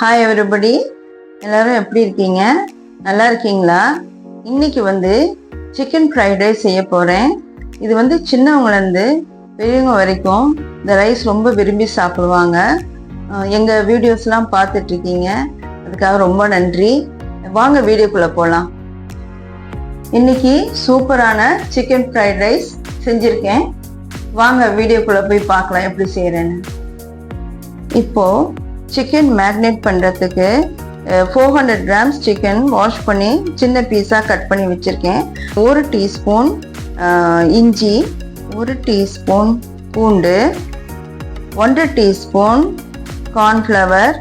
Hi everybody எல்லாரும் எப்படி இருக்கீங்க? நல்லா இருக்கீங்களா? இன்னைக்கு வந்து சிக்கன் ஃப்ரைட் ரைஸ் செய்ய போகிறேன் இது வந்து சின்னவங்கலேருந்து பெரியவங்க வரைக்கும் இந்த ரைஸ் ரொம்ப விரும்பி சாப்பிடுவாங்க. எங்கள் வீடியோஸ்லாம் பார்த்துட்ருக்கீங்க அதுக்காக ரொம்ப நன்றி. வாங்க வீடியோக்குள்ளே போகலாம் இன்னைக்கு சூப்பரான சிக்கன் ஃப்ரைட் ரைஸ் செஞ்சுருக்கேன். வாங்க வீடியோக்குள்ளே போய் பார்க்கலாம் எப்படி செய்கிறேன்னு இப்போது சிக்கன் மேக்னேட் பண்ணுறதுக்கு four hundred grams chicken wash பண்ணி சின்ன பீஸாக கட் பண்ணி வச்சுருக்கேன். ஒரு டீஸ்பூன் இஞ்சி ஒரு டீஸ்பூன் பூண்டு ஒன்றரை டீஸ்பூன் கார்ன்ஃப்ளவர்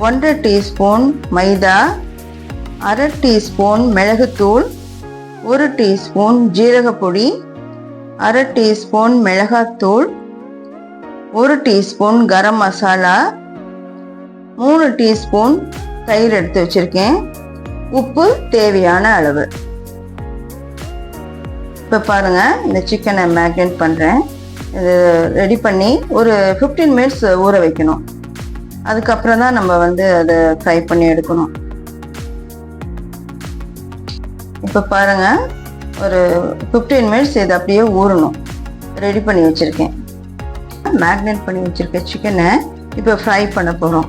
ஒன்றரை டீஸ்பூன் மைதா அரை டீஸ்பூன் மிளகுத்தூள் ஒரு டீஸ்பூன் ஜீரகப்பொடி அரை டீஸ்பூன் மிளகாத்தூள் ஒரு டீஸ்பூன் கரம் மசாலா மூணு டீஸ்பூன் தயிர் எடுத்து வச்சுருக்கேன். உப்பு தேவையான அளவு. இப்போ பாருங்கள் இந்த சிக்கனை மேக்னேட் பண்ணுறேன் இது ரெடி பண்ணி ஒரு ஃபிஃப்டீன் மினிட்ஸ் ஊற வைக்கணும். அதுக்கப்புறம் தான் நம்ம வந்து அதை ஃப்ரை பண்ணி எடுக்கணும். இப்போ பாருங்கள் ஒரு ஃபிஃப்டீன் மினிட்ஸ் இது அப்படியே ஊறணும். ரெடி பண்ணி வச்சுருக்கேன். மேக்னேட் பண்ணி வச்சுருக்க சிக்கனை இப்போ ஃப்ரை பண்ண போகிறோம்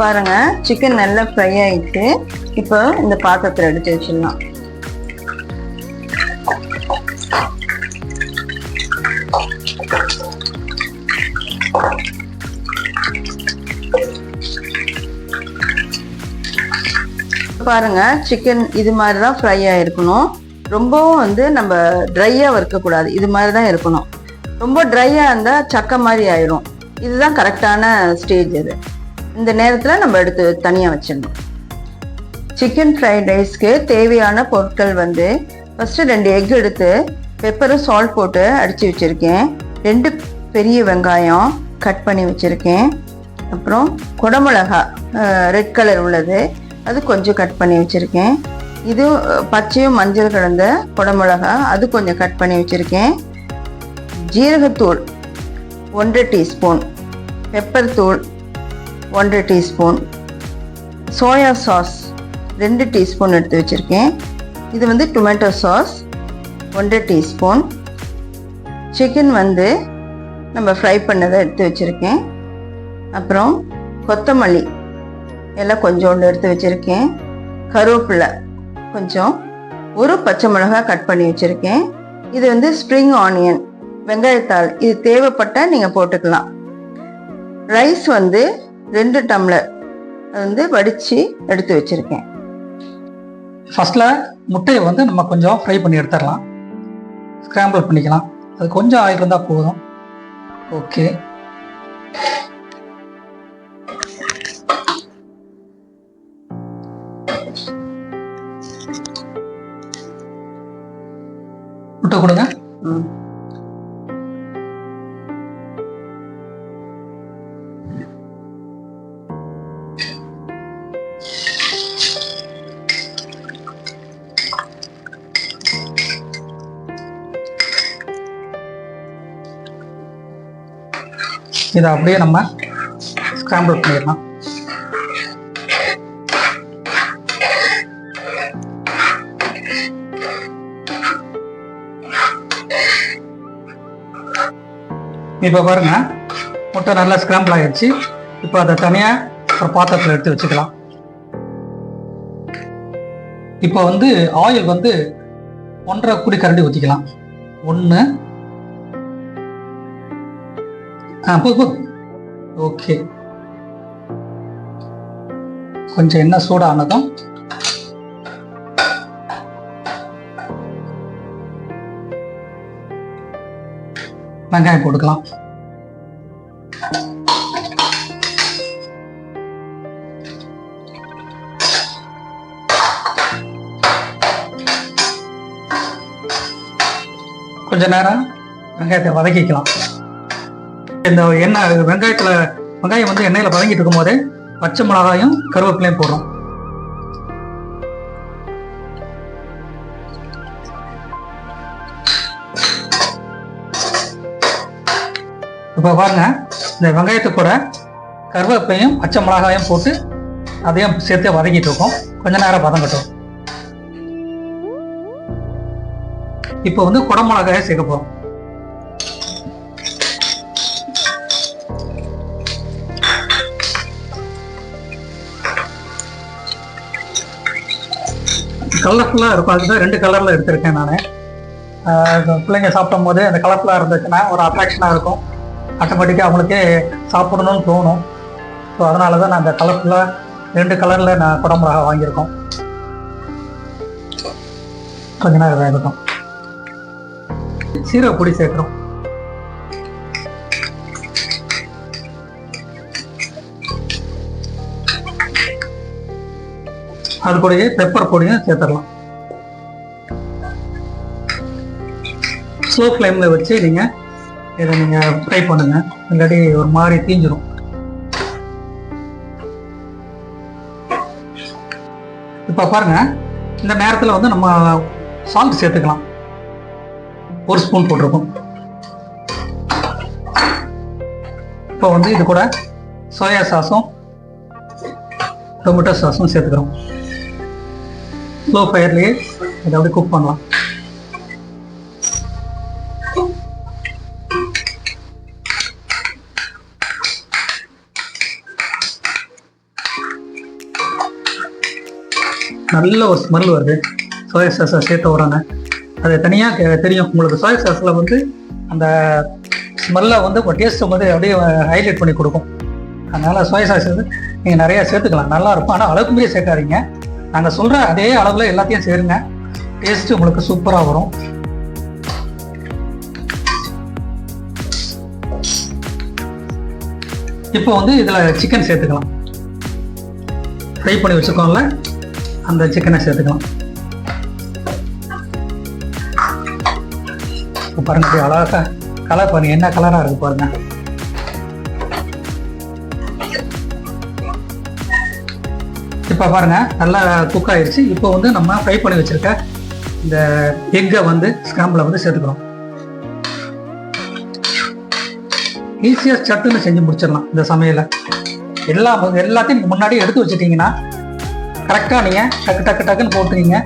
பாருங்க. சிக்கன் நல்லா ஃப்ரை ஆயிட்டு இப்போ இந்த பாத்திரத்தில் எடுத்து வச்சிடலாம். பாருங்க சிக்கன் இது மாதிரி தான் ஃப்ரை ஆகிருக்கணும் ரொம்பவும் வந்து நம்ம ட்ரையாக வறுக்கக்கூடாது. இது மாதிரி தான் இருக்கணும். ரொம்ப ட்ரையாக இருந்தால் சக்கை மாதிரி ஆயிரும். இதுதான் கரெக்டான ஸ்டேஜ் அது. இந்த நேரத்தில் நம்ம எடுத்து தனியாக வச்சிடணும். சிக்கன் ஃப்ரைட் ரைஸ்க்கு தேவையான பொருட்கள் வந்து ஃபஸ்ட்டு ரெண்டு எக் எடுத்து பெப்பரும் சால்ட் போட்டு அடித்து வச்சுருக்கேன். ரெண்டு பெரிய வெங்காயம் கட் பண்ணி வச்சுருக்கேன். அப்புறம் குடமிளகா ரெட் கலர் உள்ளது. அது கொஞ்சம் கட் பண்ணி வச்சுருக்கேன். இது பச்சையும் மஞ்சள் கலந்த குடமிளகா அது கொஞ்சம் கட் பண்ணி வச்சுருக்கேன். ஜீரகத்தூள் ஒன்றரை டீஸ்பூன். பெப்பர் தூள் ஒன்றரை டீஸ்பூன் சோயா சாஸ் ரெண்டு டீஸ்பூன் எடுத்து வச்சுருக்கேன். இது வந்து டொமேட்டோ சாஸ் ஒன்றரை டீஸ்பூன். சிக்கன் வந்து நம்ம ஃப்ரை பண்ணதை எடுத்து வச்சுருக்கேன். அப்புறம் கொத்தமல்லி எல்லாம் கொஞ்சோண்டு எடுத்து வச்சுருக்கேன். கருவேப்பிலை கொஞ்சம் ஒரு பச்சை மிளகாய் கட் பண்ணி வச்சுருக்கேன். இது வந்து ஸ்ப்ரிங் ஆனியன் வெங்காயத்தாள். இது தேவைப்பட்டால் நீங்கள் போட்டுக்கலாம். ரைஸ் வந்து ரெண்டு டம்ளர் வந்து வடித்து எடுத்து வச்சுருக்கேன். ஃபஸ்ட்டில் முட்டையை வந்து நம்ம கொஞ்சம் ஃப்ரை பண்ணி எடுத்துடலாம். ஸ்க்ராம்பிள் பண்ணிக்கலாம். அது கொஞ்சம் ஆயில் இருந்தால் போதும். ஓகே முட்டை கொடுங்க. ம். இதை அப்படியே நம்ம ஸ்க்ராம்பிள் பண்ணிடலாம். இப்போ பாருங்க முட்டை நல்லா ஸ்க்ராம்பிள் ஆகிடுச்சு இப்போ அதை தனியாக ஒரு பாத்திரத்தில் எடுத்து வச்சுக்கலாம். இப்போ வந்து ஆயில் வந்து ஒன்றரை குடி கரண்டி ஊற்றிக்கலாம் ஒன்று ஆ போதும் போதும் ஓகே. கொஞ்சம் எண்ணெய் சூடானதும் வெங்காயம் போட்டுக்கலாம். கொஞ்ச நேரம் வெங்காயத்தை வதக்கிக்கலாம். இந்த எண்ணெய் வெங்காயத்தில் வெங்காயம் வந்து எண்ணெயில் வதங்கிட்டு இருக்கும்போது பச்சை மிளகாயும் கருவேப்பிலையும் போடுறோம். இப்போ பாருங்க இந்த வெங்காயத்து கூட கருவேப்பையும் பச்சை மிளகாயும் போட்டு அதையும் சேர்த்து வதக்கிட்டு இருக்கோம். கொஞ்ச நேரம் வதங்கட்டும். இப்போ வந்து குடமிளகாயை சேர்க்க போறோம். கலர்ஃபுல்லாக இருக்கும். அதுதான் ரெண்டு கலரில் எடுத்திருக்கேன் நான். பிள்ளைங்க சாப்பிடும் போது அந்த கலர்ஃபுல்லாக இருந்துச்சுன்னா ஒரு அட்ராக்ஷனாக இருக்கும். ஆட்டோமேட்டிக்காக அவங்களுக்கே சாப்பிடணும்னு தோணும். ஸோ அதனால தான் நான் அந்த கலர்ஃபுல்லாக ரெண்டு கலரில் நான் குடமிளகா வாங்கியிருக்கோம். கொஞ்ச நேரம் இருக்கும் சீரக பொடி சேர்க்குறோம். அது கூடயே பெப்பர் பொடியும் சேர்த்துடலாம். ஸ்லோ ஃப்ளேமில் வச்சு நீங்கள் இதை நீங்கள் ஃப்ரை பண்ணுங்க. இல்லாட்டி ஒரு மாதிரி தீஞ்சிரும். இப்போ பாருங்க இந்த நேரத்தில் வந்து நம்ம சால்ட் சேர்த்துக்கலாம். ஒரு ஸ்பூன் போட்டிருக்கோம். இப்போ வந்து இது கூட சோயா சாஸும் டொமேட்டோ சாஸும் சேர்த்துக்கிறோம். ஸ்லோ ஃபயர்லேயே அதை அப்படியே குக் பண்ணலாம். நல்ல ஒரு ஸ்மெல் வருது. சோயா சாஸை சேர்த்து வராங்க அது தனியாக தெரியும் உங்களுக்கு. சோயா சாஸில் வந்து அந்த ஸ்மெல்லை வந்து டேஸ்ட்டை வந்து அப்படியே ஹைலைட் பண்ணி கொடுக்கும். அதனால் சோயா சாஸ் வந்து நீங்கள் நிறையா சேர்த்துக்கலாம். நல்லா இருக்கும். ஆனால் அளவுக்கு சேர்க்காதீங்க. நாங்கள் சொல்கிற அதே அளவில் எல்லாத்தையும் சேருங்க. டேஸ்ட் உங்களுக்கு சூப்பராக வரும். இப்போ வந்து இதில் சிக்கன் சேர்த்துக்கலாம். ஃப்ரை பண்ணி வச்சுக்கோம்ல அந்த சிக்கனை சேர்த்துக்கலாம். பாருங்க அழகாக கலர் பாருங்க என்ன கலராக இருக்கு பாருங்கள் இப்போ பாருங்கள் நல்லா குக் ஆயிடுச்சு இப்போ வந்து நம்ம ஃப்ரை பண்ணி வச்சுருக்க இந்த எக்கை வந்து ஸ்கிராம்பில் வந்து சேர்த்துக்கிறோம். ஈஸியாக சட்டுன்னு செஞ்சு முடிச்சிடலாம் இந்த சமையலை. எல்லா எல்லாத்தையும் நீங்கள் முன்னாடியே எடுத்து வச்சுட்டிங்கன்னா கரெக்டாக நீங்கள் டக்கு டக்கு டக்குன்னு போட்டுறீங்க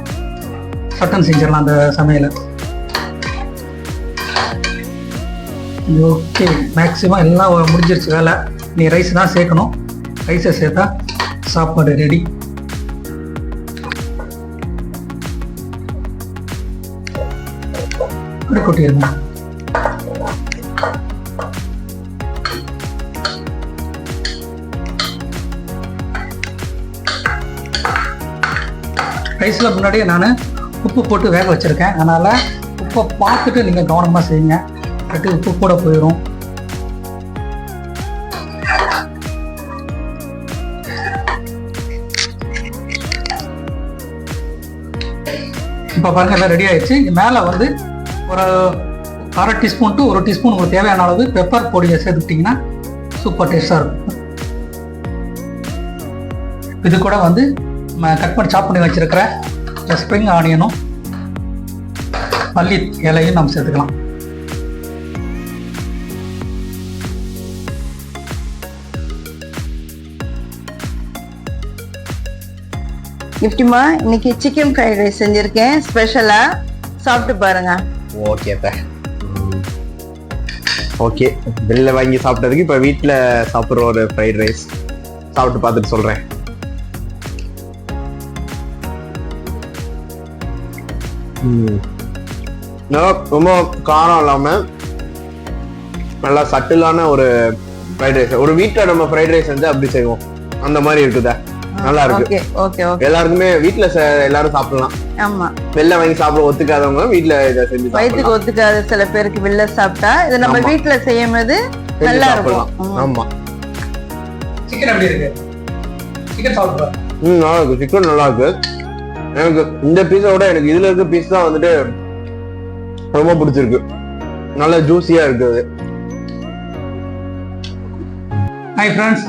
சட்டன் செஞ்சிடலாம் அந்த சமையலை. ஓகே மேக்ஸிமம் எல்லாம் முடிஞ்சிருச்சு வேலை. நீ ரைஸ் தான் சேர்க்கணும். ரைஸை சேர்த்தா சாப்பாடு ரெடி அப்படி கொட்டிடுங்க ரைஸில் முன்னாடியே நான் உப்பு போட்டு வேக வச்சுருக்கேன். அதனால் உப்பை பார்த்துட்டு நீங்கள் கவனமாக செய்யுங்க. கட்டி உப்பு கூட போயிடும் இப்போ பாருங்கள் எல்லாம் ரெடி ஆயிடுச்சு. மேலே வந்து ஒரு அரை டீஸ்பூன் டு ஒரு டீஸ்பூன் உங்களுக்கு தேவையான அளவு பெப்பர் பொடியை சேர்த்துக்கிட்டிங்கன்னா சூப்பர் டேஸ்டாக இருக்கும். இது கூட வந்து கட் பண்ணி சாப் பண்ணி வச்சிருக்கிற ஸ்ப்ரிங் ஆனியனும் மல்லி இலையும் நம்ம சேர்த்துக்கலாம். கிஃப்டிமா இன்னைக்கு சிக்கன் ஃப்ரைட் ரைஸ் செஞ்சிருக்கேன். ஸ்பெஷலாக சாப்பிட்டு பாருங்க. ஓகே அப்ப ஓகே வெளில வாங்கி சாப்பிட்டதுக்கு இப்போ வீட்டில் சாப்பிட்ற ஒரு ஃப்ரைட் ரைஸ் சாப்பிட்டு பார்த்துட்டு சொல்கிறேன் ரொம்ப காரம் இல்லாமல் நல்லா சட்டிலான ஒரு ஃப்ரைட் ரைஸ் ஒரு வீட்டில் நம்ம ஃப்ரைட் ரைஸ் வந்து அப்படி செய்வோம். அந்த மாதிரி இருக்குதா? நல்லா இருக்கு. எல்லாருக்குமே வீட்டில் எல்லாரும் சாப்பிடலாம். ஆமா. வெளில வாங்கி சாப்பிட ஒத்துக்காதவங்க வீட்டில் இதை செஞ்சு வயிற்றுக்கு ஒத்துக்காத சில பேருக்கு வெளில சாப்பிட்டா இது நம்ம ஆமா. வீட்ல செய்யும் போது செஞ்சு நல்லா இருக்கும். ம். ஆமா. சிக்கன் எப்படி இருக்கு? சிக்கன் ம் நல்லா இருக்கு. சிக்கன் நல்லா இருக்கு. எனக்கு இந்த பீஸை விட எனக்கு இதுல இருக்க பீஸ் தான் வந்துட்டு ரொம்ப பிடிச்சிருக்கு. நல்ல ஜூஸியா இருக்குது ஹாய் ஃப்ரெண்ட்ஸ்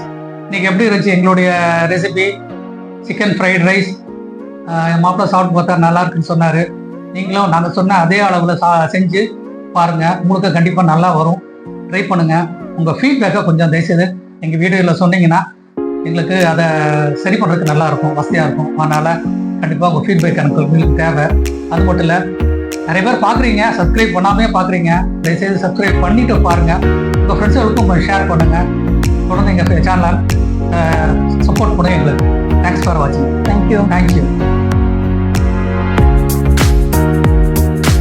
இன்னைக்கு எப்படி இருந்துச்சு எங்களுடைய ரெசிபி சிக்கன் ஃப்ரைட் ரைஸ் என் மாப்பிள்ள சாப்பிட்டு பார்த்தா நல்லா இருக்குன்னு சொன்னார். நீங்களும் நாங்கள் சொன்ன அதே அளவில் சா செஞ்சு பாருங்கள் உங்களுக்கு கண்டிப்பாக நல்லா வரும். ட்ரை பண்ணுங்கள் உங்கள் ஃபீட்பேக்கை கொஞ்சம் தயவுசெய்து எங்கள் வீடியோவில் சொன்னீங்கன்னா எங்களுக்கு அதை சரி பண்ணுறதுக்கு நல்லா இருக்கும் வசதியாக இருக்கும். அதனால் கண்டிப்பாக உங்கள் ஃபீட்பேக் எனக்கு உங்களுக்கு தேவை. அது மட்டும் இல்லை நிறைய பேர் பார்க்குறீங்க சப்ஸ்கிரைப் பண்ணாமே பார்க்குறீங்க தயவுசெய்து சப்ஸ்கிரைப் பண்ணிட்டு பாருங்கள் உங்கள் ஃப்ரெண்ட்ஸுகளுக்கும் ஷேர் பண்ணுங்கள் தொடர்ந்து எங்கள் சேனல் சப்போர்ட் பண்ணுங்க எங்களுக்கு. தேங்க்ஸ் ஃபார் வாட்சிங் தேங்க்யூ தேங்க்யூ